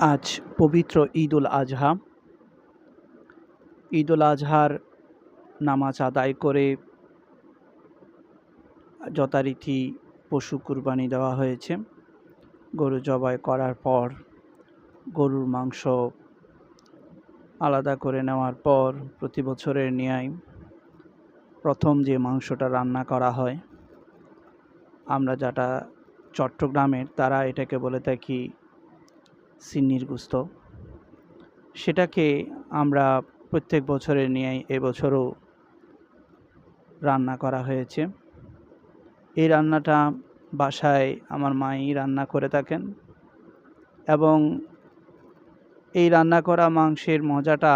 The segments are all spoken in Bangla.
আজ পবিত্র ঈদ উল আজহা। ঈদ উল আজহার নামাজ আদায় করে যথারীতি পশু কুরবানি দেওয়া হয়েছে। গরু জবাই করার পর, গরুর মাংস আলাদা করে নেওয়ার পর প্রতি বছরের ন্যায় প্রথম যে মাংসটা রান্না করা হয়, আমরা যেটা চট্টগ্রামের, তারা এটাকে বলে থাকি সিন্নির গুস্ত। সেটাকে আমরা প্রত্যেক বছরের নিয়ে এবছরও রান্না করা হয়েছে। এই রান্নাটা বাসায় আমার মাই রান্না করে থাকেন এবং এই রান্না করা মাংসের মজাটা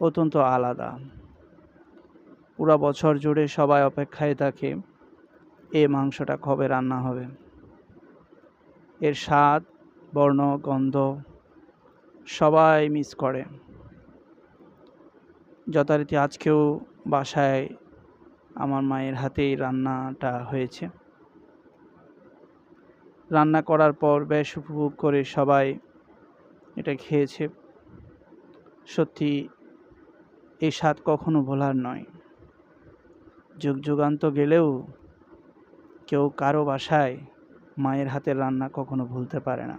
অত্যন্ত আলাদা। পুরা বছর জুড়ে সবাই অপেক্ষায় থাকে, এ মাংসটা কবে রান্না হবে? এর স্বাদ বর্ণ, গন্ধ সবাই মিস করে। যথারীতি আজকেও বাসায় আমার মায়ের হাতেই রান্নাটা হয়েছে। রান্না করার পর বেশ উপভোগ করে সবাই এটা খেয়েছে। সত্যি এই স্বাদ কখনো ভোলার নয়। যুগ যুগান্ত গেলেও কেউ কারও বাসায় মায়ের হাতের রান্না কখনো ভুলতে পারে না।